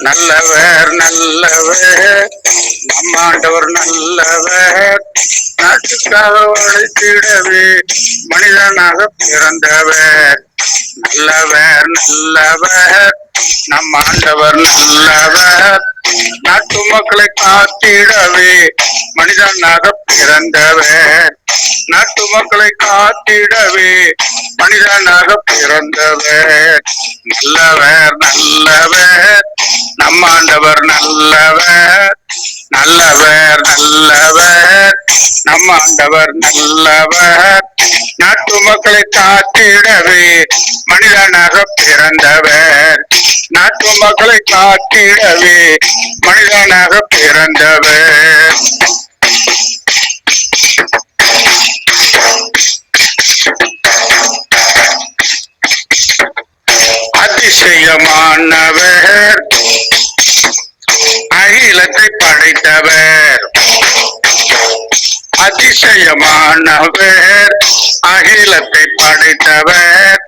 நல்லவர் நல்லவர். நம்ம ஆண்டவர் நல்லவர். நாட்டுக்காக உழைத்திடவே மனிதனாக பிறந்தவர். நல்லவர் நல்லவர். நம் ஆண்டவர் நல்லவர். நாட்டு மக்களை காத்திடவே மனிதனாக பிறந்தவர். நாட்டு மக்களை காத்திடவே மனிதனாக பிறந்தவர். நல்லவர் நல்லவர். நம்ம ஆண்டவர் நல்லவர். நல்லவர் நல்லவர். நம்ம ஆண்டவர் நல்லவர். நாட்டு மக்களை காத்திடவே மனிதனாக பிறந்தவர். நாட்டு மக்களை காத்திடவே மனிதனாக பிறந்தவர். அதிசயமானவர். அகிலத்தை படைத்தவர். அதிசயமானவர். அகிலத்தை படைத்தவர்.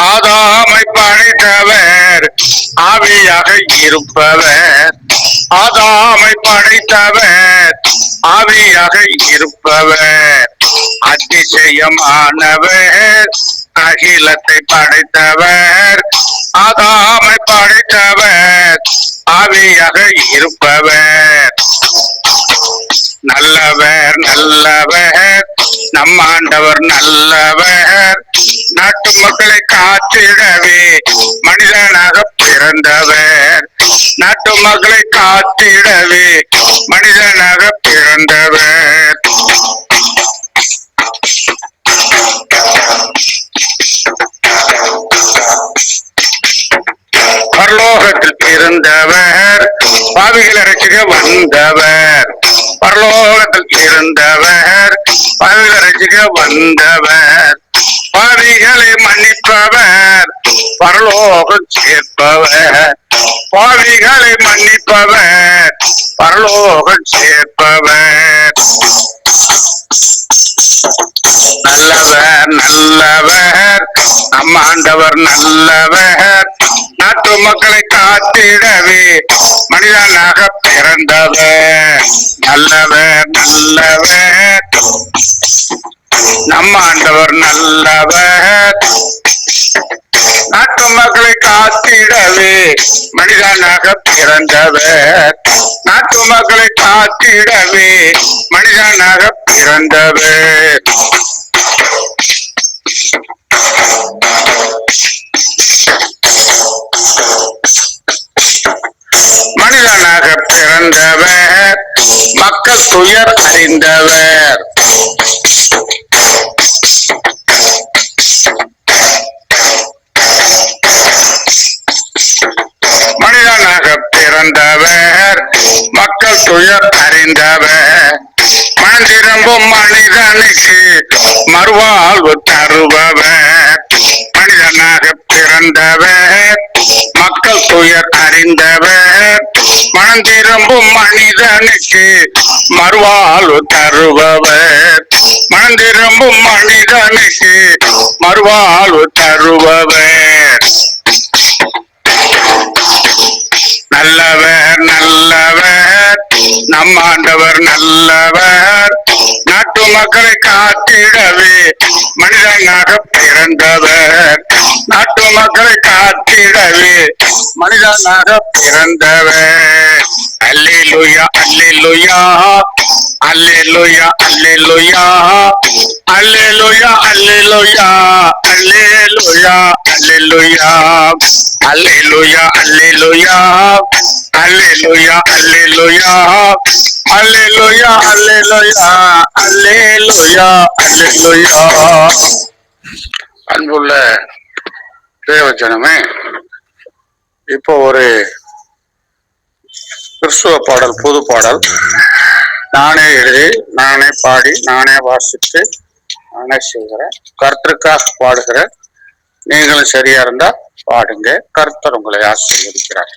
ஆதாமை படைத்தவர். ஆவியாக இருப்பவர். ஆதாமை படைத்தவர் ஆவியாக இருப்பவர் அதிசயமானவர் அகிலத்தை படைத்தவர் ஆதாமை படைத்தவர் ஆவியாக இருப்பவர். நல்லவர் நல்லவர் நம் ஆண்டவர் நல்லவர். நாட்டு மக்களை காத்திடவே மனிதனாக பிறந்தவர். நாட்டு மக்களை காத்திடவே மனிதனாக பிறந்தவர். பரலோகத்தில் பிறந்தவர் பாவிகளை ரசிக்க வந்தவர். பரலோகத்தில் பிறந்தவர் பாவிகளை ரசிக்க வந்தவர். பாவிகளை மன்னிப்பவர் பரலோகம் சேர்ப்பவர். பாவிகளை மன்னிப்பவர் பரலோகம் சேர்ப்பவர். நல்லவர் நல்லவர். நம் ஆண்டவர் நல்லவர். நாட்டு மக்களை காத்திடவே மனிதனாக பிறந்தவர். நல்லவர் நல்லவர். நம்ம ஆண்டவர் நல்லவர். நாட்டு மக்களை காத்திடவே மனிதனாக பிறந்தவர். நாட்டு மக்களை காத்திடவே மனிதனாக பிறந்தவர். மனிதனாக பிறந்தவர். மக்கள் துயர் அறிந்தவர். உய அறிந்தவ மனந்திரும்பும் மனிதனுக்கு மறுவாழ்வு தருபவ மனிதனாக பிறந்தவ மக்கள் துயர் அறிந்தவ மனந்திரும்பும் மனிதனுக்கு மறுவாழ்வு தருபவ மனந்திரும்பும் மனிதனுக்கு மறுவாழ்வு தருபவர். நல்லவர். நம் ஆண்டவர் நல்லவர். நாட்டு மக்களை காத்திடவே மனிதனாக பிறந்தவர். நாட்டு மக்களை காத்திடவே மனிதனாக பிறந்தவர். அல்லேலூயா அல்லேலூயா அல்லேலூயா அல்லேலூயா அல்லேலூயா அல்லேலூயா அல்லேலூயா அல்லேலூயா அல்லேலூயா அல்லேலூயா. அல்லேலூயா அல்லேலூயா அல்லேலூயா அல்லேலூயா அல்லேலூயா அல்லேலூயா அன்புள்ள தேவஜனமே இப்போ ஒரு கிறிஸ்துவ பாடல் புது பாடல். நானே எழுதி நானே பாடி நானே வாசித்து நானே செய்கிறேன். கர்த்தருக்காக பாடுகிறேன் நீங்களும் சரியா இருந்தா பாடுங்க. கர்த்தர் உங்களை ஆசீர்வதிக்கிறார்.